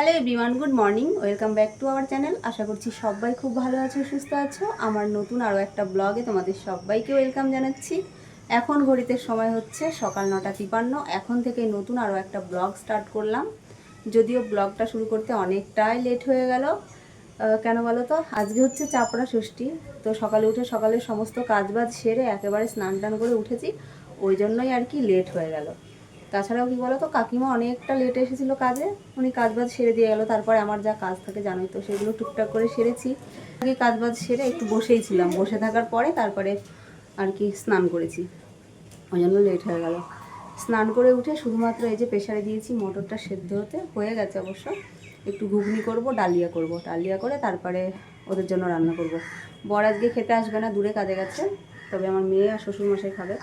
Hello everyone good morning welcome back to our channel আশা করছি সবাই খুব ভালো আছো, সুস্থ আছো। আমার নতুন আরও একটা ব্লগে তোমাদের সবাইকে ওয়েলকাম জানাচ্ছি। এখন ঘড়িতে সময় হচ্ছে সকাল নটা তিপান্ন। এখন থেকে নতুন আরও একটা ব্লগ স্টার্ট করলাম। যদিও ব্লগটা শুরু করতে অনেকটাই লেট হয়ে গেল। কেন বলো তো? আজকে হচ্ছে চাপড়া ষষ্ঠী। তো সকালে উঠে সকালে সমস্ত কাজবাজ সেরে একেবারে স্নান টান করে উঠেছি। ওই জন্যই আর কি লেট হয়ে গেল। তাছাড়াও কি বলো তো কাকিমা অনেকটা লেটে এসেছিল কাজে, উনি কাজবাজ সেরে দিয়ে গেলো। তারপরে আমার যা কাজ থাকে জানোই তো, সেগুলো টুকটাক করে সেরেছি। আগে কাজবাজ সেরে একটু বসেই ছিলাম। বসে থাকার পরে তারপরে আর কি স্নান করেছি। ওই জন্য লেট হয়ে গেল। স্নান করে উঠে শুধুমাত্র এই যে প্রেশারে দিয়েছি, মটরটা সেদ্ধ হতে হয়ে গেছে অবশ্য। একটু ঘুগনি করব, ডালিয়া করব। ডালিয়া করে তারপরে ওদের জন্য রান্না করব। বর আজকে খেতে আসবে না, দূরে কাজে গেছে। তবে আমার মেয়ে আর শ্বশুরমশাই খাবে।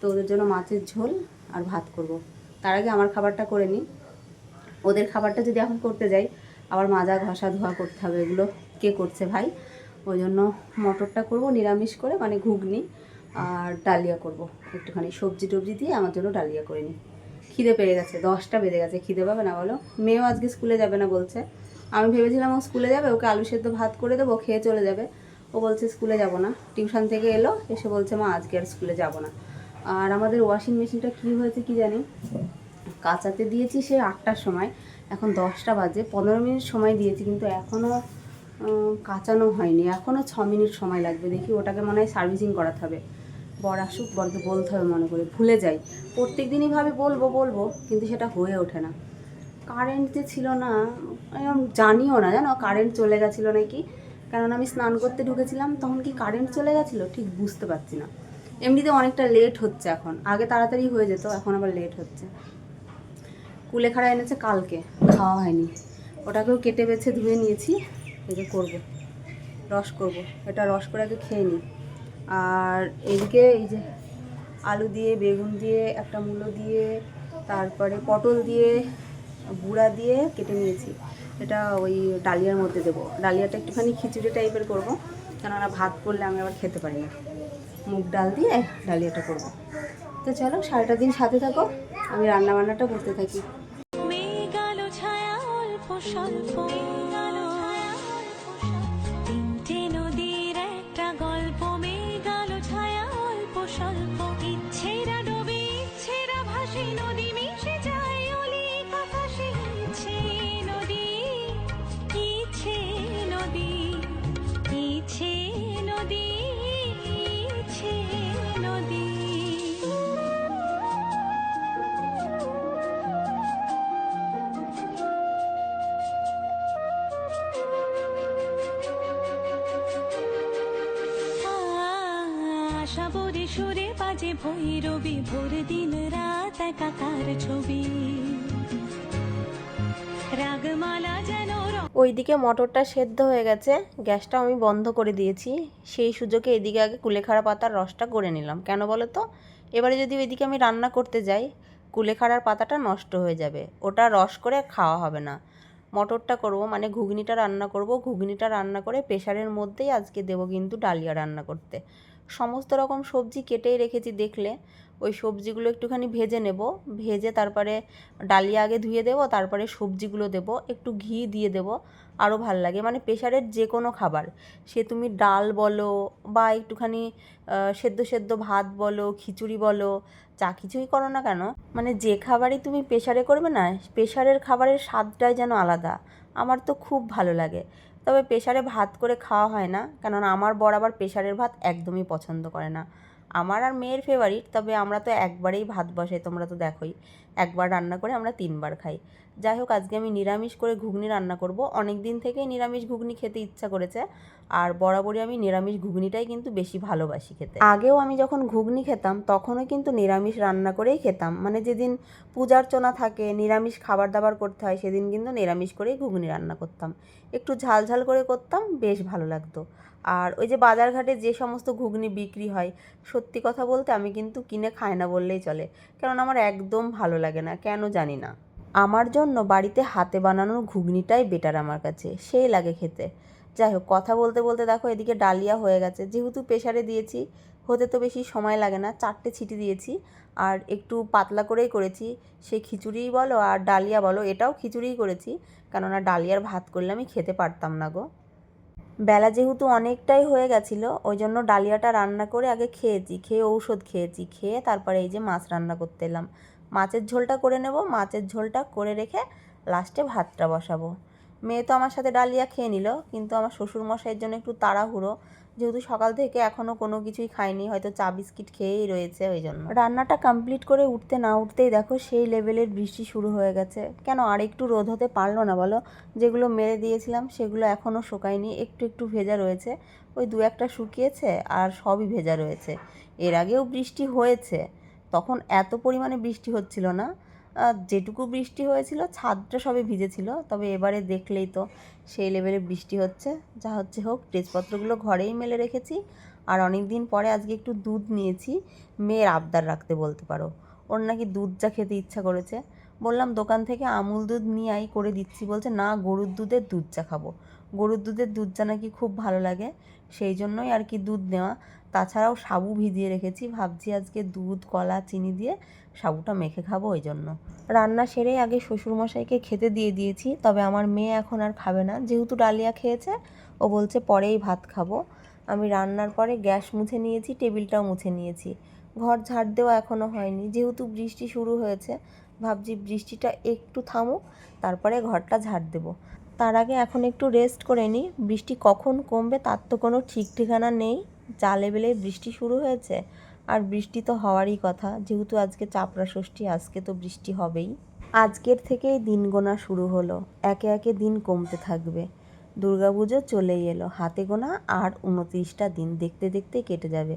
তো ওদের জন্য মাছের ঝোল আর ভাত করব। তার আগে আমার খাবারটা করে নিই ওদের খাবারটা যদি এখন করতে যাই, আবার মাজা ঘষা ধোয়া করতে হবে, এগুলো কে করছে ভাই? ওই জন্য মটরটা করব, নিরামিষ করে মানে ঘুগনি আর ডালিয়া করব। একটুখানি সবজি টবজি দিয়ে আমার জন্য ডালিয়া করে নিই খিদে পেয়ে গেছে, দশটা বেজে গেছে, খিদে পাবে না বলো? মেয়েও আজকে স্কুলে যাবে না বলছে। আমি ভেবেছিলাম ও স্কুলে যাবে, ওকে আলু সেদ্ধ ভাত করে দেবো খেয়ে চলে যাবে। ও বলছে স্কুলে যাব না। টিউশন থেকে এলো, এসে বলছে, মা, আজকে আর স্কুলে যাব না। আর আমাদের ওয়াশিং মেশিনটা কী হয়েছে কি জানি? কাচাতে দিয়েছি সে আটটার সময়। এখন দশটা বাজে, পনেরো মিনিট সময় দিয়েছি, কিন্তু এখনও কাচানো হয়নি। এখনও ছ মিনিট সময় লাগবে, দেখি ওটাকে মনে হয় সার্ভিসিং করাতে হবে। বর আসুক, বরকে বলতে হবে মনে করে, ভুলে যাই। প্রত্যেক দিনই ভাবে বলব বলব, কিন্তু সেটা হয়ে ওঠে না। কারেন্ট যে ছিল না জানিও না, জানো? কারেন্ট চলে গেছিল নাকি? কারণ আমি স্নান করতে ঢুকেছিলাম, তখন কি কারেন্ট চলে গেছিল? ঠিক বুঝতে পারছি না। এমনিতে অনেকটা লেট হচ্ছে এখন। আগে তাড়াতাড়ি হয়ে যেত, এখন আবার লেট হচ্ছে। কুলেখাড়া এনেছে কালকে, খাওয়া হয়নি। ওটাকেও কেটে বেছে ধুয়ে নিয়েছি এটা করব, রস করব। এটা রস করে আগে খেয়ে নিই। আর এদিকে এই যে আলু দিয়ে, বেগুন দিয়ে, একটা মূলো দিয়ে, তারপরে পটল দিয়ে, গুঁড়া দিয়ে কেটে নিয়েছি। এটা ওই ডালিয়ার মধ্যে দেবো। ডালিয়াটা একটুখানি খিচুড়ি টাইপের করব, কেননা ভাত করলে আমি আবার খেতে পারি না। মুগ ডাল দিয়ে ডালিয়াটা করব। তো চলো, সারাটা দিন সাথে থাকো, আমি রান্না বান্নাটা করতে থাকি। ছায়া, অল্প স্বল্প। আশা বরে সুরে বাজে ভৈরবী, ভোর দিন রাত একাকার ছবি। যেন ওইদিকে মটরটা সেদ্ধ হয়ে গেছে গ্যাসটা আমি বন্ধ করে দিয়েছি। সেই সুযোগে এদিকে আগে কুলেখাড়া পাতার রসটা করে নিলাম। কেন বলো তো? এবারে যদি ওইদিকে আমি রান্না করতে যাই, কুলেখাড়ার পাতাটা নষ্ট হয়ে যাবে। ওটা রস করে খাওয়া হবে না। মটরটা করব মানে ঘুগনিটা রান্না করব। ঘুগনিটা রান্না করে প্রেশারের মধ্যেই আজকে দেবো কিন্তু ডালিয়া রান্না করতে। সমস্ত রকম সবজি কেটেই রেখেছি দেখলে। ওই সবজিগুলো একটুখানি ভেজে নেব। ভেজে তারপরে ডালিয়া আগে ধুয়ে দেবো, তারপরে সবজিগুলো দেবো। একটু ঘি দিয়ে দেবো। আরও ভালো লাগে। মানে প্রেশারের যে কোনো খাবার। সে তুমি ডাল বলো বা একটুখানি সেদ্ধ সেদ্ধ ভাত বলো, খিচুড়ি বলো, যা কিছুই করো না কেন মানে যে খাবারই তুমি প্রেশারে করবে না প্রেশারের খাবারের স্বাদটাই যেন আলাদা। আমার তো খুব ভালো লাগে। তবে প্রেশারে ভাত করে খাওয়া হয় না, কেননা আমার বর আবার প্রেশারের ভাত একদমই পছন্দ করে না। আমার আর মেয়ের ফেভারিট তবে আমরা তো একবারেই ভাত বসাই, তোমরা তো দেখোই। একবার রান্না করে আমরা তিনবার খাই। যাই হোক, আজকে আমি নিরামিষ করে ঘুগনি রান্না করব। অনেক দিন থেকেই নিরামিষ ঘুগনি খেতে ইচ্ছা করেছে। আর বরাবরই আমি নিরামিষ ঘুগনিটাই কিন্তু বেশি ভালোবাসি খেতে। আগেও আমি যখন ঘুগনি খেতাম, তখনও কিন্তু নিরামিষ রান্না করেই খেতাম। মানে যেদিন পূজার্চনা থাকে, নিরামিষ খাবার দাবার করতে হয়, সেদিন কিন্তু নিরামিষ করেই ঘুগনি রান্না করতাম। একটু ঝাল ঝাল করে করতাম, বেশ ভালো লাগতো। আর ওই যে বাজারঘাটে যে সমস্ত ঘুগনি বিক্রি হয়, সত্যি কথা বলতে আমি কিন্তু কিনে খাই না বললেই চলে। কারণ আমার একদম ভালো লাগে না, কেন জানি না। আমার জন্য বাড়িতে হাতে বানানোর ঘুগনিটাই বেটার আমার কাছে, সেই লাগে খেতে। যাই হোক, কথা বলতে বলতে দেখো এদিকে ডালিয়া হয়ে গেছে। যেহেতু প্রেশারে দিয়েছি, হতে তো বেশি সময় লাগে না, চারটে ছিটি দিয়েছি। আর একটু পাতলা করেই করেছি, সে খিচুড়িই বলো আর ডালিয়া বলো, এটাও খিচুড়িই করেছি। কেননা ডালিয়ার ভাত করলে আমি খেতে পারতাম না গো। বেলা যেহেতু অনেকটাই হয়ে গেছিল, ওই জন্য ডালিয়াটা রান্না করে আগে খেয়েছি, খেয়ে ঔষধ খেয়েছি, খেয়ে তারপরে এই যে মাছ রান্না করতে এলাম। মাছের ঝোলটা করে নেব, মাছের ঝোলটা করে রেখে লাস্টে ভাতটা বসাবো। মেয়ে তো আমার সাথে ডালিয়া খেয়ে নিল, কিন্তু আমার শ্বশুর মশাইয়ের জন্য একটু তাড়াহুড়ো। যেহেতু সকাল থেকে এখনও কোনো কিছুই খাইনি, হয়তো চা বিস্কিট খেয়েই রয়েছে ওই জন্য। রান্নাটা কমপ্লিট করে উঠতে না উঠতেই দেখো সেই লেভেলের বৃষ্টি শুরু হয়ে গেছে। কেন আর একটু রোদ হতে পারল না বলো? যেগুলো মেরে দিয়েছিলাম সেগুলো এখনও শুকায়নি, একটু একটু ভেজা রয়েছে। ওই দু একটা শুকিয়েছে আর সবই ভেজা রয়েছে। এর আগেও বৃষ্টি হয়েছে। তখন এত পরিমাণে বৃষ্টি হচ্ছিল না। যেটুকু বৃষ্টি হয়েছিল, ছাদটা সবে ভিজেছিল, তবে এবারে দেখলেই তো সেই লেভেলে বৃষ্টি হচ্ছে। যা হচ্ছে হোক ড্রেসপত্রগুলো ঘরেই মেলে রেখেছি। আর অনেক দিন পরে আজকে একটু দুধ নিয়েছি, মেয়ের আবদার রাখতে বলতে পারো। ওর নাকি দুধ চা খেতে ইচ্ছা করেছে। বললাম, দোকান থেকে আমুল দুধ নিয়ে আই করে দিচ্ছি। বলছে, না, গরুর দুধের দুধ চা খাব। গরুর দুধের দুধ চা নাকি খুব ভালো লাগে, সেই জন্যই আর কি দুধ নেওয়া। তাছাড়াও সাবু ভিজিয়ে রেখেছি। ভাবছি আজকে দুধ, কলা, চিনি দিয়ে সাবুটা মেখে খাব ওই জন্য। রান্না সেরেই আগে শ্বশুরমশাইকে খেতে দিয়ে দিয়েছি, তবে আমার মেয়ে এখন আর খাবে না। যেহেতু ডালিয়া খেয়েছে, ও বলছে পরেই ভাত খাব। আমি রান্নার পরে গ্যাস মুছে নিয়েছি, টেবিলটাও মুছে নিয়েছি। ঘর ঝাড় দেওয়া এখনও হয়নি। যেহেতু বৃষ্টি শুরু হয়েছে, ভাবছি বৃষ্টিটা একটু থামুক, তারপরে ঘরটা ঝাড় দেবো। তার আগে এখন একটু রেস্ট করে নিই। বৃষ্টি কখন কমবে তার তো কোনো ঠিক ঠিকানা নেই। যা লেভেলে বৃষ্টি শুরু হয়েছে, আর বৃষ্টি তো হওয়ারই কথা, যেহেতু আজকে চাপড়া ষষ্ঠী, আজকে তো বৃষ্টি হবেই। আজকের থেকেই দিন গোনা শুরু হলো, একে একে দিন কমতে থাকবে। দুর্গাপুজো চলেই এলো, হাতে গোনা আর উনত্রিশটা দিন দেখতে দেখতে কেটে যাবে।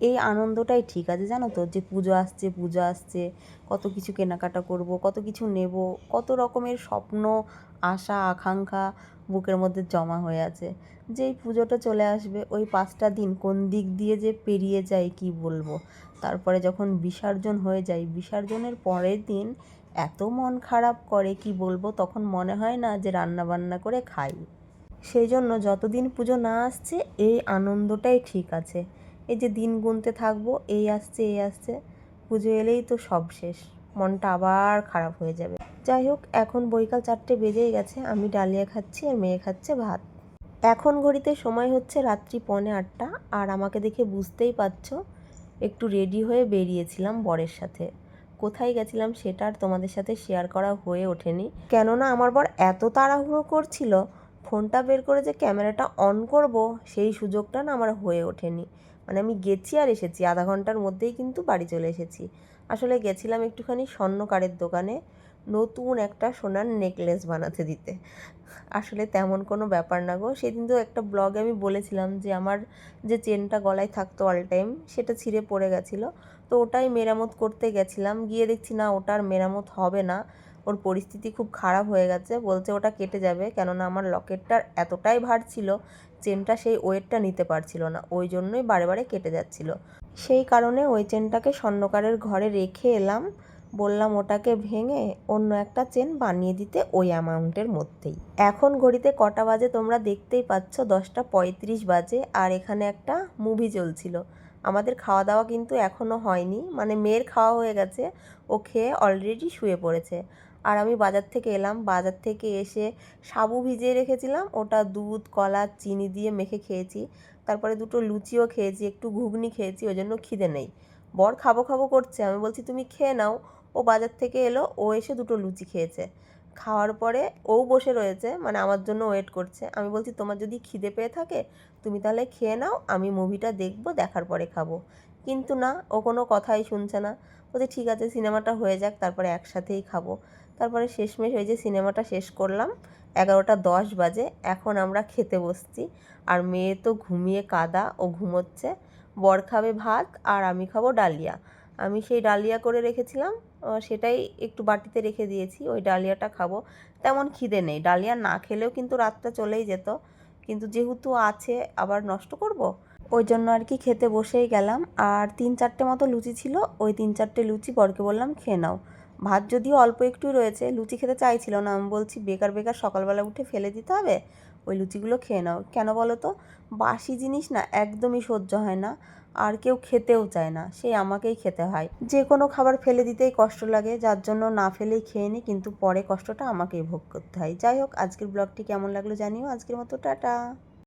এই আনন্দটাই ঠিক আছে, জানো তো? যে পুজো আসছে পুজো আসছে, কত কিছু কেনাকাটা করব, কত কিছু নেব, কত রকমের স্বপ্ন, আশা, আকাঙ্ক্ষা বুকের মধ্যে জমা হয়ে আছে। যেই পুজোটা চলে আসবে, ওই পাঁচটা দিন কোন দিক দিয়ে যে পেরিয়ে যায় কি বলব? তারপরে যখন বিসর্জন হয়ে যায়, বিসর্জনের পরের দিন এত মন খারাপ করে কি বলব? তখন মনে হয় না যে রান্না বান্না করে খাই। সেই জন্য যতদিন পুজো না আসছে, এই আনন্দটাই ঠিক আছে। এই যে দিন গুনতে থাকব, এই আসছে এই আসছে, পুজো এলেই তো সব শেষ, মনটা আবার খারাপ হয়ে যাবে। যাই হোক, এখন বৈকাল চারটে বেজেই গেছে, আমি ডালিয়া খাচ্ছি আর মেয়ে খাচ্ছে ভাত। এখন ঘড়িতে সময় হচ্ছে রাত্রি পৌনে আটটা, আর আমাকে দেখে বুঝতেই পারছ, একটু রেডি হয়ে বেরিয়েছিলাম বরের সাথে। কোথায় গেছিলাম সেটা আর তোমাদের সাথে শেয়ার করা হয়ে ওঠেনি। কেননা আমার বর এত তাড়াহুড়ো করছিল ফোনটা বের করে যে ক্যামেরাটা অন করব, সেই সুযোগটা না আমার হয়ে ওঠেনি। মানে আমি গেছি আর এসেছি, আধা ঘণ্টার মধ্যেই কিন্তু বাড়ি চলে এসেছি। আসলে গেছিলাম একটুখানি স্বর্ণকারের দোকানে, নতুন একটা সোনার নেকলেস বানাতে দিতে। আসলে তেমন কোনো ব্যাপার না গো। সেদিন তো একটা ব্লগে আমি বলেছিলাম যে আমার যে চেনটা গলায় থাকতো অল টাইম সেটা ছিঁড়ে পড়ে গেছিল। তো ওটাই মেরামত করতে গেছিলাম। গিয়ে দেখছি না, ওটার মেরামত হবে না। ওর পরিস্থিতি খুব খারাপ হয়ে গেছে, বলছে ওটা কেটে যাবে, কেননা আমার লকেটটার এতটাই ভার ছিল, চেনটা সেই ওয়েটটা নিতে পারছিল না, ওই জন্যই বারে বারে কেটে যাচ্ছিল। সেই কারণে ওই চেনটাকে স্বর্ণকারের ঘরে রেখে এলাম, বললাম ওটাকে ভেঙে অন্য একটা চেন বানিয়ে দিতে ওই অ্যামাউন্টের মধ্যেই। এখন ঘড়িতে কটা বাজে তোমরা দেখতেই পাচ্ছ, দশটা পঁয়ত্রিশ বাজে, আর এখানে একটা মুভি চলছিল। আমাদের খাওয়া দাওয়া কিন্তু এখনও হয়নি মানে মেয়ের খাওয়া হয়ে গেছে, ও খেয়ে অলরেডি শুয়ে পড়েছে। আর আমি বাজার থেকে এলাম। বাজার থেকে এসে সাবু ভিজিয়ে রেখেছিলাম। ওটা দুধ, কলা, চিনি দিয়ে মেখে খেয়েছি। তারপরে দুটো লুচিও খেয়েছি, একটু ঘুগনি খেয়েছি, ওই জন্য খিদে নেই। বর খাব খাব করছে। আমি বলছি, তুমি খেয়ে নাও। ও বাজার থেকে এলো, ও এসে দুটো লুচি খেয়েছে। খাওয়ার পরে ও বসে রয়েছে মানে আমার জন্য ওয়েট করছে। আমি বলছি, তোমার যদি খিদে পেয়ে থাকে, তুমি তাহলে খেয়ে নাও, আমি মুভিটা দেখব, দেখার পরে খাব। কিন্তু না, ও কোনো কথাই শুনছে না। বলছে, ঠিক আছে, সিনেমাটা হয়ে যাক, তারপরে একসাথেই খাব। তারপরে শেষমেশ ওই যে সিনেমাটা শেষ করলাম, এগারোটা দশ বাজে, এখন আমরা খেতে বসছি। আর মেয়ে তো ঘুমিয়ে কাদা, ও ঘুমোচ্ছে। বর খাবে ভাত আর আমি খাব ডালিয়া। আমি সেই ডালিয়া করে রেখেছিলাম সেটাই একটু বাটিতে রেখে দিয়েছি, ওই ডালিয়াটা খাব। তেমন খিদে নেই, ডালিয়া না খেলেও কিন্তু রাতটা চলেই যেত। কিন্তু যেহেতু আছে, আবার নষ্ট করব? ওই জন্য আর কি খেতে বসেই গেলাম। আর তিন চারটে মতো লুচি ছিল, ওই তিন চারটে লুচি বরকে বললাম, খেয়ে নাও। ভাত যদিও অল্প একটু রয়েছে, লুচি খেতে চাইছিল না। আমি বলছি, বেকার বেকার, সকালবেলা উঠে ফেলে দিতে হবে? ওই লুচিগুলো খেয়ে নাও। কেন বলো তো? বাসি জিনিস না, একদমই সহ্য হয় না। আর কেউ খেতেও চায় না সেই আমাকেই খেতে হয়। যে কোনো খাবার ফেলে দিতেই কষ্ট লাগে, যার জন্য না ফেলেই খেয়ে নিই কিন্তু পরে কষ্টটা আমাকেই ভোগ করতে হয়। যাই হোক, আজকের ব্লগটি কেমন লাগল জানিও। আজকের মতো, টাটা।